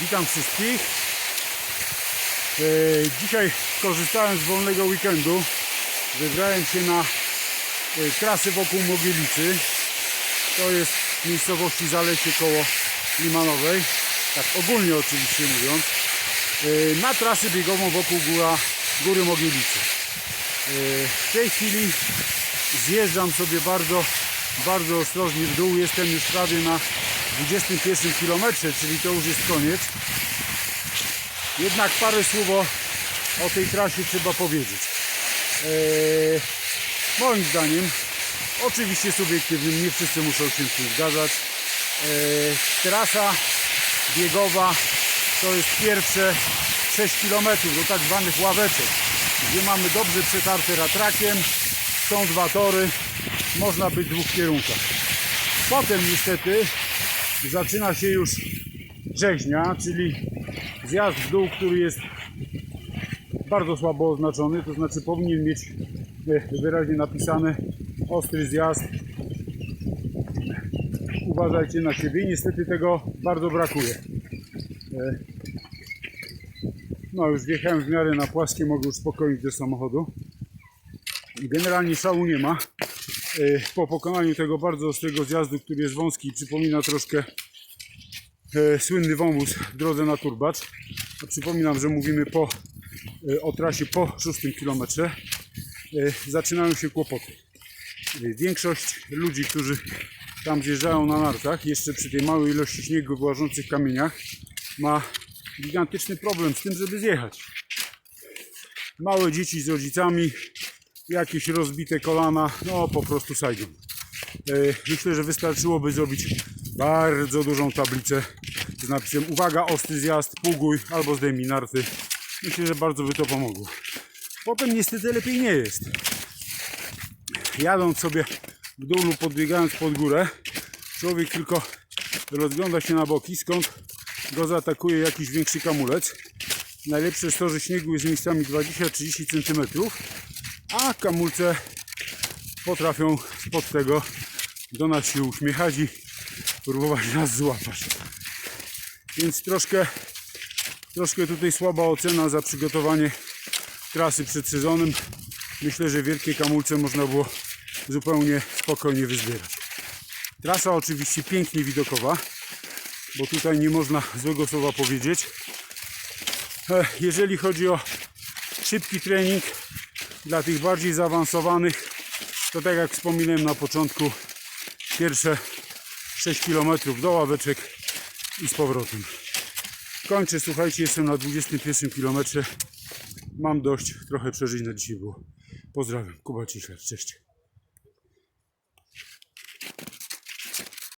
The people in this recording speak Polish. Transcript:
Witam wszystkich. E, Dzisiaj korzystałem z wolnego weekendu. Wybrałem się na e, trasę wokół Mogielicy. To jest w miejscowości Zalesie koło Limanowej. Tak ogólnie oczywiście mówiąc. E, Na trasę biegową wokół góra, Góry Mogielicy. W tej chwili zjeżdżam sobie bardzo, bardzo ostrożnie w dół. Jestem już prawie na 21 km, czyli to już jest koniec. Jednak parę słów o, tej trasie trzeba powiedzieć. Eee, moim zdaniem, oczywiście subiektywnym, nie wszyscy muszą się z tym zgadzać. Eee, trasa biegowa to jest pierwsze 6 km do tak zwanych ławeczek, gdzie mamy dobrze przetarte ratrakiem, są dwa tory, można być w dwóch kierunkach. Potem niestety zaczyna się już rzeźnia, czyli zjazd w dół, który jest bardzo słabo oznaczony, to znaczy powinien mieć e, wyraźnie napisane ostry zjazd. Uważajcie na siebie. Niestety tego bardzo brakuje. E, No już wjechałem w miarę na płaskie, mogę już spokojnie do samochodu. Generalnie szału nie ma. E, Po pokonaniu tego bardzo ostrego zjazdu, który jest wąski i przypomina troszkę e, słynny wąwóz w drodze na Turbacz. A Przypominam, że mówimy po, e, o trasie po 6 kilometrze. E, Zaczynają się kłopoty. Większość ludzi, którzy tam zjeżdżają na nartach, jeszcze przy tej małej ilości śniegu w łażących kamieniach, ma gigantyczny problem z tym, żeby zjechać. Małe dzieci z rodzicami, jakieś rozbite kolana, no po prostu sajdą. E, Myślę, że wystarczyłoby zrobić bardzo dużą tablicę z napisem uwaga, ostry zjazd, półgój albo zdejmij narty. Myślę, że bardzo by to pomogło. Potem niestety lepiej nie jest. Jadąc sobie w dół lub podbiegając pod górę, człowiek tylko rozgląda się na boki, skąd go zaatakuje jakiś większy kamulec. Najlepsze jest to, że śniegu jest miejscami 20-30 cm, a kamulce potrafią spod tego do nas się uśmiechać i próbować nas złapać. Więc troszkę, troszkę tutaj słaba ocena za przygotowanie trasy przed sezonem. Myślę, że wielkie kamulce można było zupełnie spokojnie wyzbierać. Trasa oczywiście pięknie widokowa, bo tutaj nie można złego słowa powiedzieć. E, Jeżeli chodzi o szybki trening dla tych bardziej zaawansowanych, to tak jak wspominałem na początku, pierwsze 6 km do ławeczek i z powrotem. Kończę, słuchajcie, jestem na 21 km. Mam dość, trochę przeżyć na dzisiaj było. Pozdrawiam, Kuba Ciśler, cześć.